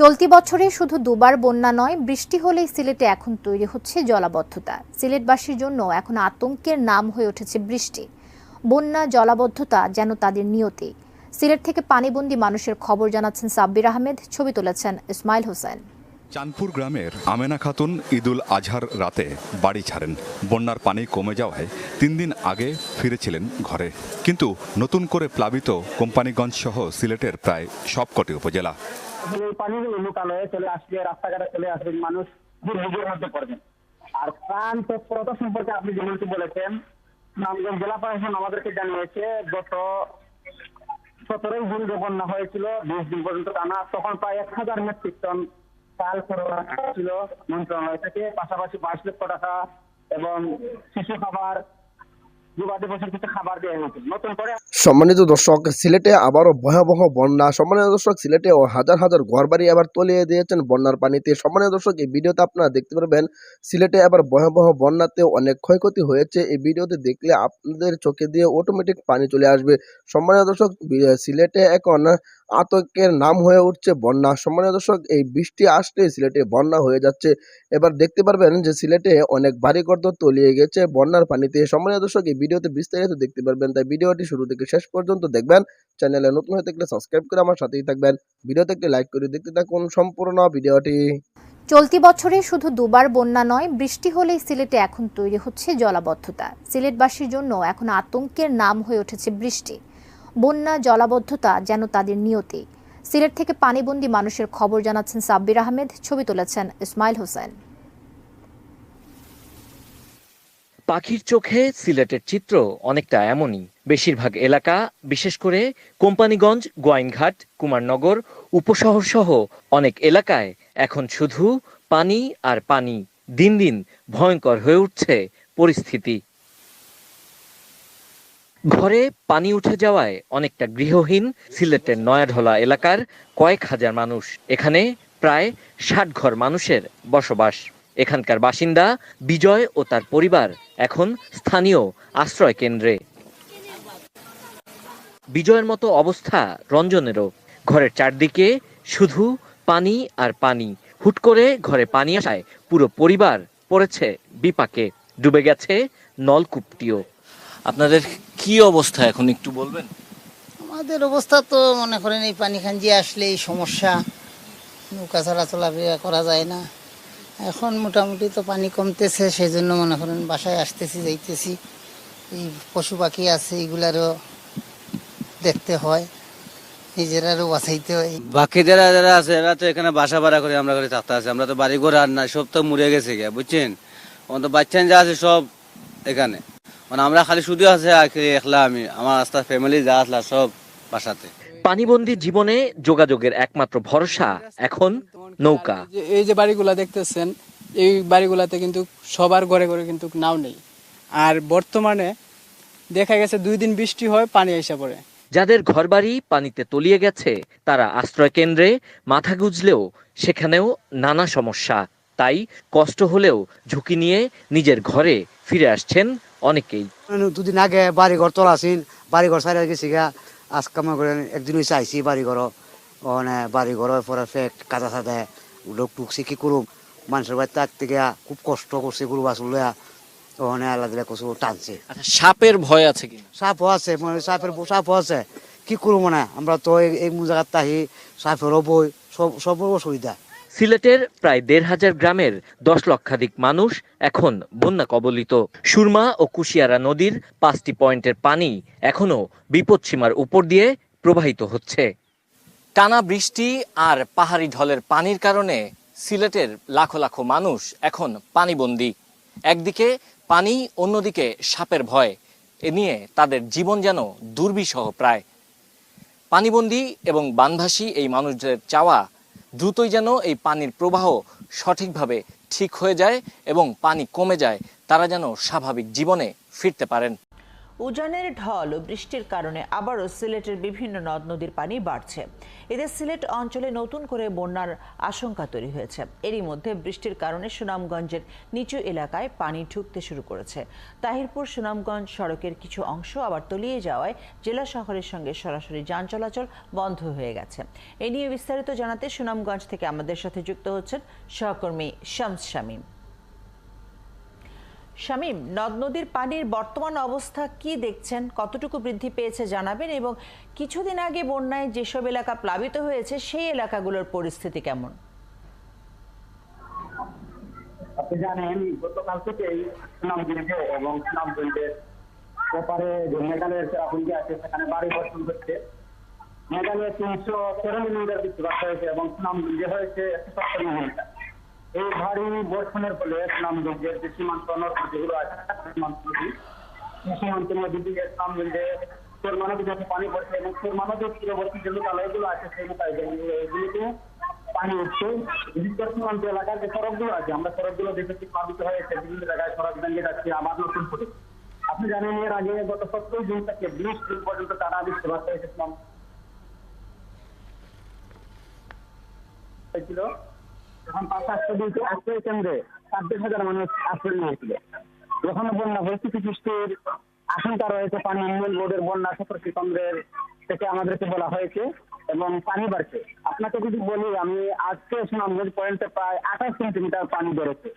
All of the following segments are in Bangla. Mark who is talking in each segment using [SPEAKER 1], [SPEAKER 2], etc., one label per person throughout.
[SPEAKER 1] চলতি বছরে শুধু দুবার বন্যা নয়, বৃষ্টি হলেই সিলেটে এখন তৈরি হচ্ছে জলাবদ্ধতা। সিলেটবাসীর জন্য এখন আতঙ্কের নাম হয়ে উঠেছে বৃষ্টি। বন্যা, জলাবদ্ধতা যেন তাদের নিয়তি। সিলেট থেকে পানিবন্দী মানুষের খবর জানাচ্ছেন সাব্বির আহমেদ, ছবি তুলেছেন ইসমাইল হোসেন।
[SPEAKER 2] চাঁদপুর গ্রামের আমেনা খাতুন ঈদুল আজহার রাতে বাড়ি ছাড়েন। বন্যার পানি কমে যাওয়ায় তিন দিন আগে ফিরেছিলেন ঘরে। কিন্তু নতুন করে প্লাবিত কোম্পানিগঞ্জ সহ সিলেটের প্রায় সবকটি উপজেলা।
[SPEAKER 3] আসলে এই পানিগুলো লুকালয়ে চলে আসলে রাস্তাঘাটে চলে আসবে মানুষ দুর্ভোগের মধ্যে পড়বেন আর প্রাণ তৎপরতা সম্পর্কে আপনি যেমনটি বলেছেন, নামগঞ্জ জেলা প্রশাসন আমাদেরকে জানিয়েছে, গত সতেরোই জুন যে বন্যা হয়েছিল, বিশ দিন পর্যন্ত টানা, তখন প্রায় এক হাজার মেট্রিক টন চাল সরবরাহ ছিল মন্ত্রণালয় থেকে পাশাপাশি বাইশ লক্ষ টাকা এবং শিশু খাবার
[SPEAKER 4] সম্মানিত দর্শক, সিলেটে আবারও ভয়াবহ বন্যা। সম্মানিত দর্শক, সিলেটে ও হাজার হাজার ঘরবাড়ি আবার তলিয়ে দিয়েছেন বন্যার পানিতে। সম্মানিত দর্শক, এই ভিডিওতে আপনারা দেখতে পারবেন, সিলেটে আবার ভয়াবহ বন্যাতে অনেক ক্ষয়ক্ষতি হয়েছে। এই ভিডিওতে দেখলে আপনাদের চোখে দিয়ে অটোমেটিক পানি চলে আসবে। সম্মানিত দর্শক সিলেটে এখন আতঙ্কের নাম হয়ে উঠছে বন্যা। সম্মানিত দর্শক, এই বৃষ্টি আসলে সিলেটে বন্যা হয়ে যাচ্ছে। এবার দেখতে পারবেন যে সিলেটে অনেক বাড়িঘর তো তলিয়ে গেছে বন্যার পানিতে। সম্মানিত দর্শক, এই ভিডিওতে বিস্তারিত দেখতে পারবেন, তাই ভিডিওটি শুরু থেকে শেষ পর্যন্ত দেখবেন। চ্যানেলে নতুন হয়ে থাকলে সাবস্ক্রাইব করে আমার সাথেই থাকবেন। ভিডিওতে একটি লাইক করে দেখতে থাকুন সম্পূর্ণ ভিডিওটি।
[SPEAKER 1] চলতি বছরে শুধু দুবার বন্যা নয়, বৃষ্টি হলেই সিলেটে এখন তৈরি হচ্ছে জলাবদ্ধতা। সিলেটবাসীর জন্য এখন আতঙ্কের নাম হয়ে উঠেছে বৃষ্টি। বন্যা, জলাবদ্ধতা যেন তাদের নিয়তি। সিলেট থেকে পানিবন্দী মানুষের খবর জানাচ্ছেন সাব্বির আহমেদ, ছবি তুলেছেন ইসমাইল হোসেন।
[SPEAKER 5] পাখির চোখে সিলেটের চিত্র অনেকটা এমনই। বেশিরভাগ এলাকা, বিশেষ করে কোম্পানিগঞ্জ, গোয়াইনঘাট, কুমারনগর উপশহর সহ অনেক এলাকায় এখন শুধু পানি আর পানি। দিন দিন ভয়ঙ্কর হয়ে উঠছে পরিস্থিতি। ঘরে পানি উঠে যাওয়ায় অনেকটা গৃহহীন সিলেটের নয়াঢলা এলাকার কয়েক হাজার মানুষ। এখানে প্রায় ষাট ঘর মানুষের বসবাস। এখানকার বাসিন্দা বিজয় ও তার পরিবার এখন স্থানীয় আশ্রয় কেন্দ্রে। বিজয়ের মতো অবস্থা রঞ্জনেরও। ঘরের চারদিকে শুধু পানি আর পানি। হুট করে ঘরে পানি আসায় পুরো পরিবার পড়েছে বিপাকে। ডুবে গেছে নলকূপটিও। আপনাদের কি অবস্থা এখন একটু বলবেন?
[SPEAKER 6] আমাদের অবস্থা তো মনে করেন এই পানি খাঞ্জি আসলে এই সমস্যা। নৌকা ছাড়া চলাফেরা করা যায় না। এখন মোটামুটি তো পানি কমতেছে সেই জন্য মনে করেন বাসায় আসতেছি যাইতেছি। এই পশু পাখি আছে এগুলারও দেখতে হয়। নিজেরারও বাঁচাইতে হয়।
[SPEAKER 7] বাকি যারা যারা আছে এরা তো এখানে বাসা ভাড়া করে আমরা করে থাকতে আছে। আমরা তো বাড়ি ঘর আর না সব তো মরে গেছে গিয়া বুঝছেন? তো বাচ্চা যা আছে সব এখানে। মানে আমরা খালি শুধু আছে আর কি একলা আমি আমার আস্তে ফ্যামিলি যা আসলা সব বাসাতে।
[SPEAKER 5] পানিবন্দী জীবনে যোগাযোগের একমাত্র ভরসা এখন নৌকা।
[SPEAKER 8] এই যে বাড়িগুলা দেখতেছেন এই বাড়িগুলাতে কিন্তু সবার ঘরে ঘরে কিন্তু নাও নেই। আর বর্তমানে দেখা গেছে দুই দিন বৃষ্টি হয় পানি এসে পড়ে।
[SPEAKER 5] যাদের ঘরবাড়ি পানিতে তলিয়ে গেছে তারা আশ্রয় কেন্দ্রে মাথা গুজলেও সেখানেও নানা সমস্যা। তাই কষ্ট হলেও ঝুঁকি নিয়ে নিজের ঘরে ফিরে আসছেন অনেকেই।
[SPEAKER 9] দুদিন আগে বাড়ি ঘর তোলা বাড়ি ঘর সাইড গেছি গা আজকে মনে করেন একদিন হয়েছে আইসি বাড়ি ঘর মানে বাড়ি ঘরের পরে ফেক কাদা সাদা লোক টুকছি কি করুম? মানুষের বাড়ি থাকতে গিয়া খুব কষ্ট করছে গরু লইয়া ওখানে আল্লাহ দিলে কচু টানছে।
[SPEAKER 5] আচ্ছা সাপের ভয় আছে কিনা?
[SPEAKER 9] সাপও আছে মানে সাপের সাপও আছে কি করব মানে আমরা তো এই- এই জায়গার তাহি সাপেরও বই সব সব অসুবিধা।
[SPEAKER 5] সিলেটের প্রায় দেড় হাজার গ্রামের দশ লক্ষাধিক মানুষ এখন বন্যা কবলিত। সুরমা ও কুশিয়ারা নদীর পাঁচটি পয়েন্টের পানি এখনও বিপদসীমার উপর দিয়ে প্রবাহিত হচ্ছে। টানা বৃষ্টি আর পাহাড়ি ঢলের পানির কারণে সিলেটের লাখো লাখো মানুষ এখন পানিবন্দী। একদিকে পানি, অন্যদিকে সাপের ভয়। এ নিয়ে তাদের জীবন যেন দুর্বিষহ প্রায়। পানিবন্দী এবং বানভাসী এই মানুষদের চাওয়া দ্রুতই যেন এই পানির প্রবাহ সঠিকভাবে ঠিক হয়ে যায় এবং পানি কমে যায়, তারা যেন স্বাভাবিক জীবনে ফিরতে পারেন।
[SPEAKER 10] উজানের ঢল ও বৃষ্টির কারণে আবারও সিলেটের বিভিন্ন নদ নদীর পানি বাড়ছে। এতে সিলেট অঞ্চলে নতুন করে বন্যার আশঙ্কা তৈরি হয়েছে। এরই মধ্যে বৃষ্টির কারণে সুনামগঞ্জের নিচু এলাকায় পানি ঢুকতে শুরু করেছে। তাহিরপুর সুনামগঞ্জ সড়কের কিছু অংশ আবার তলিয়ে যাওয়ায় জেলা শহরের সঙ্গে সরাসরি যান চলাচল বন্ধ হয়ে গেছে। এ নিয়ে বিস্তারিত জানাতে সুনামগঞ্জ থেকে আমাদের সাথে যুক্ত হচ্ছেন সহকর্মী শামস শামীম। শামীম, নদ নদীর পানির বর্তমান অবস্থা কি দেখছেন? কতটুকু বৃদ্ধি পেয়েছে জানাবেন এবং কিছুদিন আগে বন্যায় যেসব এলাকা প্লাবিত হয়েছে, সেই এলাকাগুলোর পরিস্থিতি কেমন?
[SPEAKER 3] আপনি জানেন, গতকাল থেকেই সুনামগঞ্জে এবং সুনামগঞ্জের যে মেঘালয়ের চেরাপুঞ্জি আছে, সেখানে বাড়ি বর্ষণ হচ্ছে। মেঘালয়ে তিনশো তেরো মিলিমিটার বৃষ্টিপাত হয়েছে এবং সুনামগঞ্জে হয়েছে একশো সত্তর মিলিমিটার। এই ভারী বর্ষণের ফলে সুনামগঞ্জের যে সীমান্ত নদীগুলো আছে সীমান্ত নদী সীমান্ত নদী দিয়ে সুনামগঞ্জে সুরমা নদী যখন পানি পড়ছে এবং সুরমা নদীর তীরবর্তী যে লোকালয়গুলো আছে, সেই লোকালয়গুলিতে পানি উঠছে। বিশেষ সীমান্ত এলাকার যে সড়কগুলো আছে, আমরা সড়কগুলো দেখেছি, প্লাবিত হয়েছে বিভিন্ন জায়গায় সড়ক ভেঙে যাচ্ছে, আবার নতুন করে। আপনি জানেন, এর আগে গত সত্তর জুন থেকে বিশ জুন পর্যন্ত টানা বৃষ্টিপাত হয়েছিলাম হয়েছিল? তখন পাঁচ সাতশো দিনকে আশ্রয় কেন্দ্রে ছাব্বিশ হাজার মানুষ আশ্রয় নিয়েছিল যখন বন্যা পরিস্থিতি সৃষ্টির আশঙ্কা রয়েছে, পানি উন্নয়ন বোর্ডের বন্যা সতর্কী কেন্দ্রের থেকে আমাদেরকে বলা হয়েছে এবং পানি বাড়ছে। আপনাকে যদি বলি, আমি আজকে সুনামগঞ্জ পয়েন্টে প্রায় আঠাশ সেন্টিমিটার পানি বেড়েছে।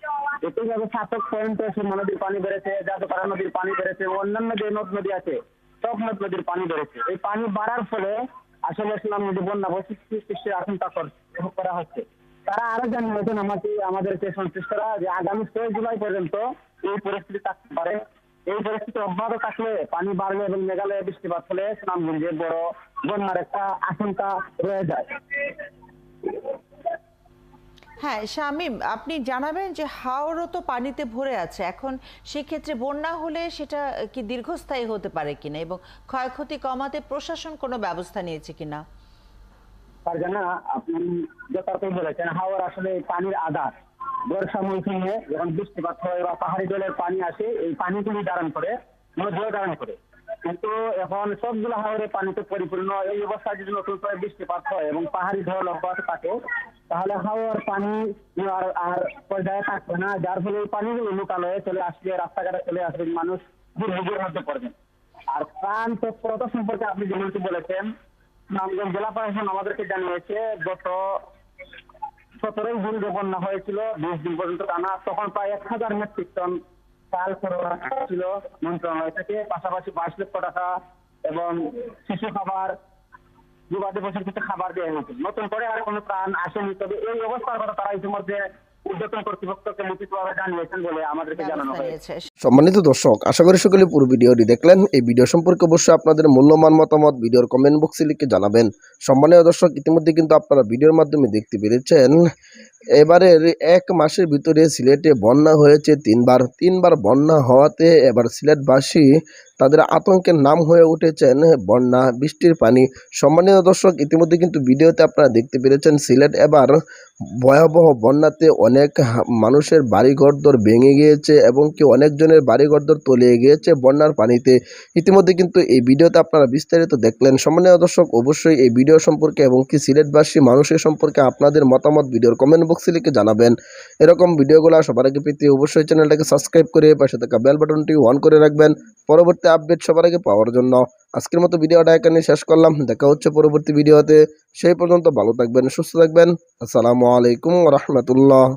[SPEAKER 3] একইভাবে সাতক পয়েন্টে সুরমা নদীর পানি বেড়েছে যাদবপাড়া নদীর পানি বেড়েছে অন্যান্য যে নদ নদী আছে সব নদ নদীর পানি বেড়েছে। এই পানি বাড়ার ফলে আসলে সুনামগঞ্জে বন্যা পরিস্থিতি সৃষ্টির আশঙ্কা করা হচ্ছে। তারা আরও জানিয়েছেন আমাকে আমাদেরকে সংশ্লিষ্টরা যে আগামী ছয় জুলাই পর্যন্ত এই পরিস্থিতি থাকতে পারে এই পরিস্থিতি অব্যাহত থাকলে পানি বাড়লে এবং মেঘালয়ে বৃষ্টিপাত হলে সুনামগঞ্জে বড় বন্যার একটা আশঙ্কা রয়ে যায়।
[SPEAKER 10] হ্যাঁ শামীম, আপনি জানাবেন যে হাওড়ও তো পানিতে ভরে আছে। এখন সেক্ষেত্রে বন্যা হলে সেটা কি দীর্ঘস্থায়ী হতে পারে কিনা এবং ক্ষয়ক্ষতি কমাতে প্রশাসন কোনো ব্যবস্থা নিয়েছে কিনা?
[SPEAKER 3] তার জন্য আপনি যথার্থই বলেছেন, হাওয়ার আসলে পানির আধার বর্ষা মৌসুমে যখন বৃষ্টিপাত হয় বা পাহাড়ি জলের পানি আসে, এই পানিগুলি ধারণ করে নদীও ধারণ করে। কিন্তু এখন সবগুলো হাওয়ারে পানিতে পরিপূর্ণ। এই অবস্থায় যদি নতুন করে বৃষ্টিপাত হয় এবং পাহাড়ি ঢল অব্যাহত থাকে, তাহলে হাওয়ার পানি আর আর পর্যায়ে থাকবে না, যার ফলে এই পানিগুলো লোকালয়ে চলে আসবে রাস্তাঘাটে চলে আসবে মানুষ দুর্ভোগের মধ্যে পড়বে। আর প্রাণ তৎপরতা সম্পর্কে আপনি যেমনটি বলেছেন নামগঞ্জ জেলা প্রশাসন আমাদেরকে জানিয়েছে, গত সতেরোই জুন যে বন্যা হয়েছিল, বিশ দিন পর্যন্ত টানা, তখন প্রায় এক হাজার মেট্রিক টন চাল ছিল, মন্ত্রণালয় থেকে। পাশাপাশি বাইশ লক্ষ টাকা এবং শিশু খাবার যুবাদি বছর কিছু খাবার দেওয়া হয়েছিল নতুন করে আর কোনো প্রাণ আসেনি। তবে এই অবস্থার কথা তারা ইতিমধ্যে উদ্যোতন কর্তৃপক্ষকে লিখিতভাবে জানিয়েছেন বলে আমাদেরকে জানানো হয়েছে।
[SPEAKER 4] সম্মানিত দর্শক আশা করি সকলে পুরো ভিডিওটি দেখলেন। এই ভিডিও সম্পর্কে অবশ্যই আপনাদের মূল্যবান মতামত ভিডিওর কমেন্ট বক্সে লিখে জানাবেন। সম্মানীয় দর্শক ইতিমধ্যে কিন্তু আপনারা ভিডিওর মাধ্যমে দেখতে পেরেছেন। এবারের এক মাসের ভিতরে সিলেটে বন্যা হয়েছে তিনবার। তিনবার বন্যা হওয়াতে এবার সিলেটবাসী তাদের আতঙ্কের নাম হয়ে উঠেছেন বন্যা বৃষ্টির পানি। সম্মানীয় দর্শক ইতিমধ্যে কিন্তু ভিডিওতে আপনারা দেখতে পেরেছেন সিলেট এবার ভয়াবহ বন্যাতে অনেক মানুষের বাড়িঘরদর ভেঙে গিয়েছে এবং কি অনেকজনের বাড়িঘরদর তলিয়ে গিয়েছে বন্যার পানিতে। ইতিমধ্যে কিন্তু এই ভিডিওতে আপনারা বিস্তারিত দেখলেন। সম্মানীয় দর্শক, অবশ্যই এই ভিডিও সম্পর্কে এবং কি সিলেটবাসী মানুষের সম্পর্কে আপনাদের মতামত ভিডিওর কমেন্ট বক্সে লিখে জানাবেন। এরকম ভিডিওগুলো সবার আগে পেতে অবশ্যই চ্যানেলটাকে সাবস্ক্রাইব করে পাশে থাকা বেল বাটনটি অন করে রাখবেন। পরবর্তী আপডেট সবার আগে পাওয়ার জন্য। আজকের মতো ভিডিওটা এখানে শেষ করলাম। দেখা হচ্ছে পরবর্তী ভিডিওতে। সেই পর্যন্ত ভালো থাকবেন, সুস্থ থাকবেন। আসসালামু আলাইকুম রহমতুল্লাহ।